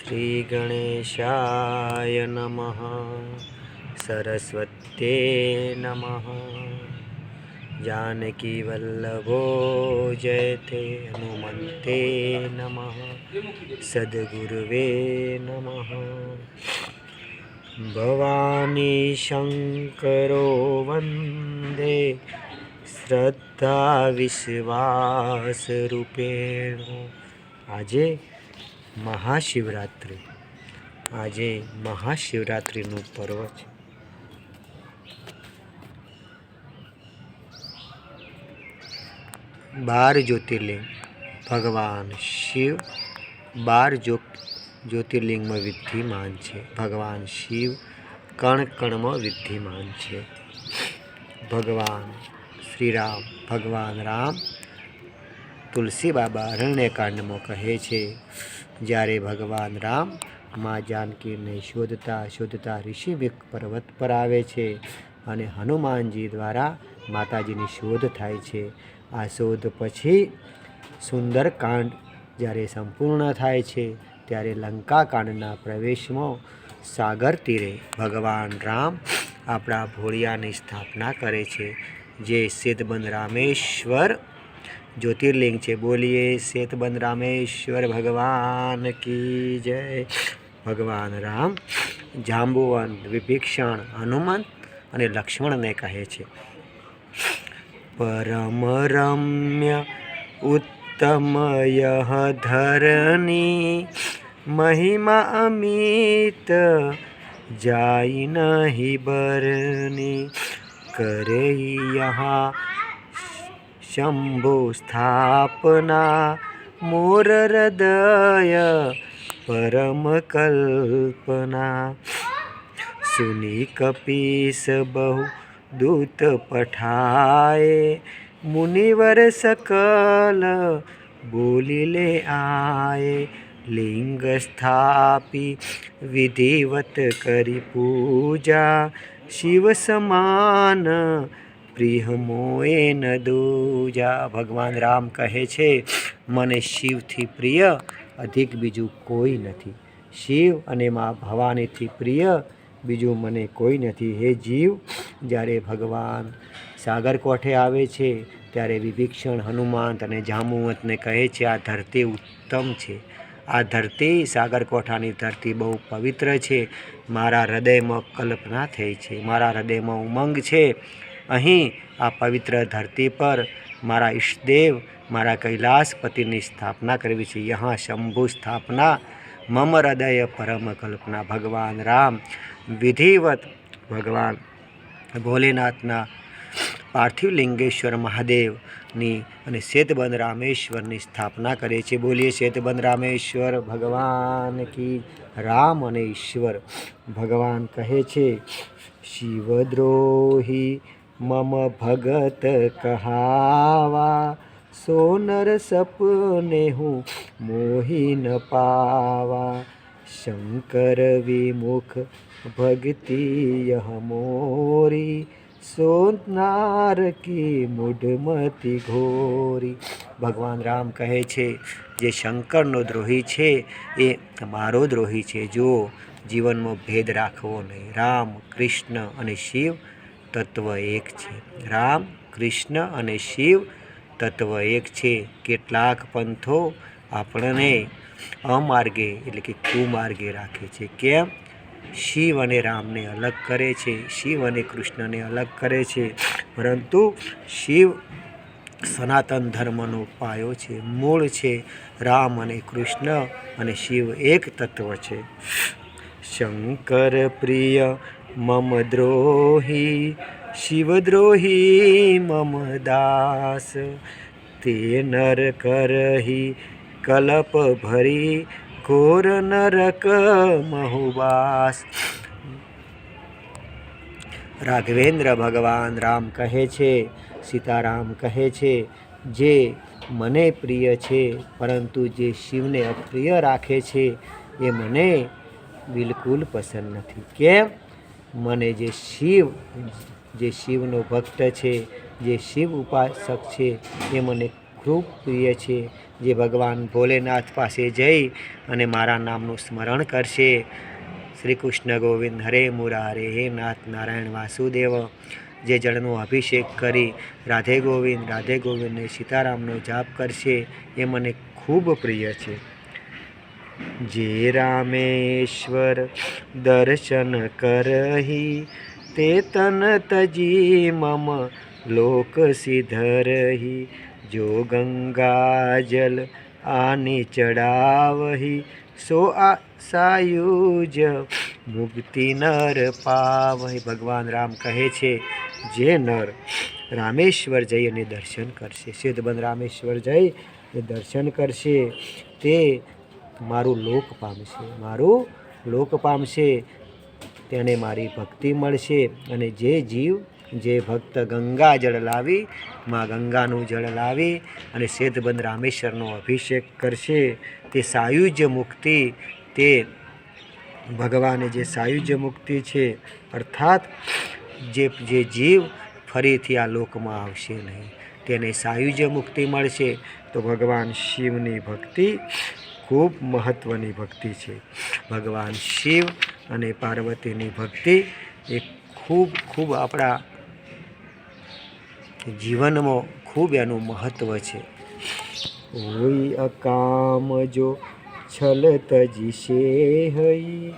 શ્રીગણેશાય નમઃ સરસ્વત્યે નમઃ જાનકીવલ્લભો જયતે હનુમંતે નમઃ સદગુરવે નમઃ ભવાની શંકરો વંદે શ્રદ્ધા વિશ્વાસ રૂપેણો આજે મહાશિવરાત્રિ. આજે મહાશિવરાત્રિનું પર્વ છે. બાર જ્યોતિર્લિંગ. ભગવાન શિવ બાર જ્યો જ્યોતિર્લિંગમાં વિદ્ધિમાન છે. ભગવાન શિવ કણ કણમાં વિદ્ધિમાન છે. ભગવાન શ્રીરામ, ભગવાન રામ તુલસી બાબા અરણ્યકાંડમાં કહે છે જ્યારે ભગવાન રામમાં જાનકીને શોધતા શોધતા ઋષિવિક પર્વત પર આવે છે અને હનુમાનજી દ્વારા માતાજીની શોધ થાય છે. આ શોધ પછી સુંદરકાંડ જ્યારે સંપૂર્ણ થાય છે, ત્યારે લંકાકાંડના પ્રવેશમાં સાગર તીરે ભગવાન રામ આપણા ભોળિયાની સ્થાપના કરે છે. જે સિદ્ધબંધ રામેશ્વર. જ્યોતિર્લિંગ છે. બોલીએ શેતબંધ રામેશ્વર, ભગવાન કી જય. ભગવાન રામ, જાંબુવન વિભીક્ષણ હનુમંત અને લક્ષ્મણને કહે છે. પરમ રમ્ય ઉત્તમય ધરની, મહિમા અમિત, જાય નહીં બરની. કરે યહાં શંભુ સ્થાપના મોર હૃદય પરમ કલ્પના સુની કપીસ બહુ દૂત પઠાય મુનિવર સકલ બોલી લે આય લિંગ સ્થાપી વિધિવત કરી પૂજા શિવ સમાન પ્રિય મોએ દૂજા. ભગવાન રામ કહે છે, મને શિવથી પ્રિય અધિક બીજું કોઈ નથી. શિવ અને મા ભવાનીથી પ્રિય બીજું મને કોઈ નથી. હે જીવ, જ્યારે ભગવાન સાગરકોઠે આવે છે, ત્યારે વિભીક્ષણ હનુમાંત અને જામુવંતને કહે છે, આ ધરતી ઉત્તમ છે. આ ધરતી સાગરકોઠાની ધરતી બહુ પવિત્ર છે. મારા હૃદયમાં કલ્પના થઈ છે. મારા હૃદયમાં ઉમંગ છે. અહીં આ પવિત્ર ધરતી પર મારા ઈષ્ટદેવ, મારા કૈલાસપતિની સ્થાપના કરવી છે. યહાં શંભુ સ્થાપના, મમ હૃદય પરમ કલ્પના. ભગવાન રામ, વિધિવત ભગવાન ભોલેનાથના પાર્થિવ લિંગેશ્વર મહાદેવની અને શેતબંધ રામેશ્વરની સ્થાપના કરે છે. બોલીએ શેતબંધ રામેશ્વર, ભગવાન કી રામ અને ઈશ્વર. ભગવાન કહે છે, શિવદ્રોહી મમ ભગત કહાવા સોનર સપને હું મોહી ન પાવા શંકર વિમુખ ભક્તિ યહ મોરી સોનાર કી મૂઢમતી ઘોરી ભગવાન રામ કહે છે જે શંકરનો દ્રોહી છે એ મારો દ્રોહી છે જો જીવનમાં ભેદ રાખવો નહીં રામ કૃષ્ણ અને શિવ તત્વ એક છે. રામ, કૃષ્ણ અને શિવ તત્વ એક છે. કેટલાક પંથો આપણને અમાર્ગે, એટલે કે કુમાર્ગે રાખે છે. કેમ? શિવ અને રામને અલગ કરે છે. શિવ અને કૃષ્ણને અલગ કરે છે. પરંતુ શિવ સનાતન ધર્મનો પાયો છે. મૂળ છે. રામ અને કૃષ્ણ અને શિવ એક તત્વ છે. શંકર પ્રિય મમ દ્રોહી શિવદ્રોહી મમ દાસ તે નર કરહી કલપ ભરી ઘોર નરક મહુવાસ રાઘવેન્દ્ર ભગવાન રામ કહે છે સીતારામ કહે છે જે મને પ્રિય છે પરંતુ જે શિવને અપ્રિય રાખે છે એ મને બિલકુલ પસંદ નથી કેમ મને જે શિવ, જે શિવનો ભક્ત છે, જે શિવ ઉપાસક છે, એ મને ખૂબ પ્રિય છે. જે ભગવાન ભોલેનાથ પાસે જઈ અને મારા નામનું સ્મરણ કરશે. શ્રી કૃષ્ણ ગોવિંદ હરે મુરારે હે નાથ નારાયણ વાસુદેવ. જે જળનો અભિષેક કરી રાધે ગોવિંદ, રાધે ગોવિંદને સીતારામનો જાપ કરશે, એ મને ખૂબ પ્રિય છે. જે રામેશ્વર દર્શન કરહી, તે તન તજી મમ લોક સિધરહી. જો ગંગા જલ આની ચડાવહી, સો આ સાયુજ મુક્તિ નર પાવહી. ભગવાન રામ કહે છે, જે નર રામેશ્વર જઈ અને દર્શન કરશે, સિદ્ધબંધ રામેશ્વર જઈ દર્શન કરશે, તે મારું લોક પામશે મારું લોક પામશે તેને મારી ભક્તિ મળશે અને જે જીવ, જે ભક્ત ગંગા જળ લાવી, માં ગંગાનું જળ લાવી અને સેધબંધ રામેશ્વરનો અભિષેક કરશે, તે સાયુજ્ય મુક્તિ, તે ભગવાને જે સાયુજ્ય મુક્તિ છે, અર્થાત જે જે જીવ ફરીથી આ લોકમાં આવશે નહીં. તેને સાયુજ્ય મુક્તિ મળશે. તો ભગવાન શિવની ભક્તિ ખૂબ મહત્ત્વની ભક્તિ છે. ભગવાન શિવ અને પાર્વતીની ભક્તિ એ ખૂબ ખૂબ આપણા જીવનમાં ખૂબ એનું મહત્ત્વ છે. હોય અકામ જો છલ તજીશે હઈ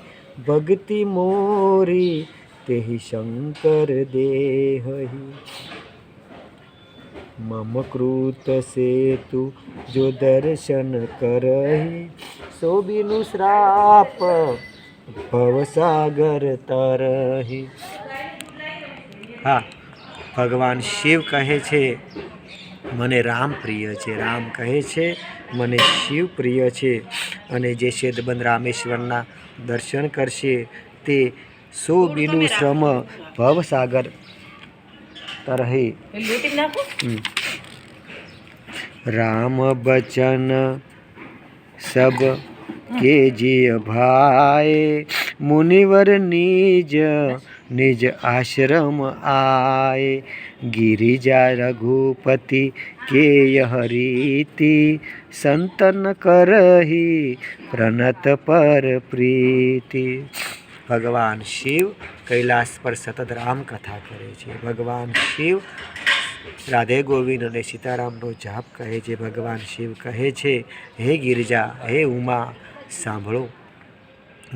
ભક્તિ મોરી તેહી શંકર દેહી. મમ કૃત સેતુ જો દર્શન કરહી, સોબીનું શ્રાપ ભવસાગર તરહી. હા, ભગવાન શિવ કહે છે, મને રામ પ્રિય છે. રામ કહે છે, મને શિવ પ્રિય છે. અને જે શેદબંધ રામેશ્વરના દર્શન કરશે, તે સો બીનું શ્રમ ભવસાગર तरहि राम बचन सब के जिय भाए मुनिवर निज निज आश्रम आए गिरिजा रघुपति के यह रीति संतन करही प्रणत पर प्रीति ભગવાન શિવ કૈલાસ પર સતત રામકથા કરે છે. ભગવાન શિવ રાધે ગોવિંદ અને સીતારામનો જાપ કહે છે. ભગવાન શિવ કહે છે, હે ગિરજા, હે ઉમા, સાંભળો.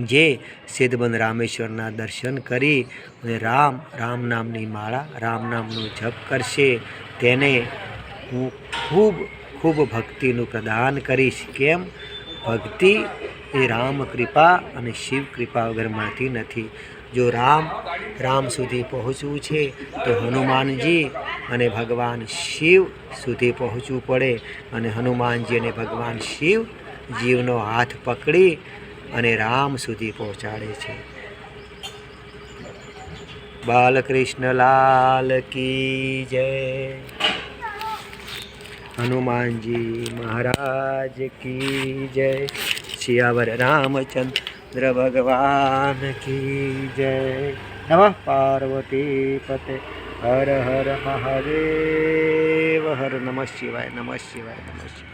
જે સિદ્ધબંધ રામેશ્વરના દર્શન કરી અને રામ રામ નામની માળા, રામ નામનો જપ કરશે, તેને હું ખૂબ ખૂબ ભક્તિનું પ્રદાન કરીશ. કેમ? ભક્તિ એ રામ કૃપા અને શિવ કૃપા વગર મળતી નથી. જો રામ રામ સુધી પહોંચવું છે, તો હનુમાનજી અને ભગવાન શિવ સુધી પહોંચવું પડે અને હનુમાનજી અને ભગવાન શિવ જીવનો હાથ પકડી અને રામ સુધી પહોંચાડે છે. બાલકૃષ્ણ લાલ કી જય. હનુમાનજી મહારાજ કી જય. શિયાવર રામચંદ્ર ભગવાન કી જય. નમઃ પાર્વતી પતે. હર હર મહાદેવ. હર નમઃ શિવાય નમઃ શિવાય નમઃ શિવાય.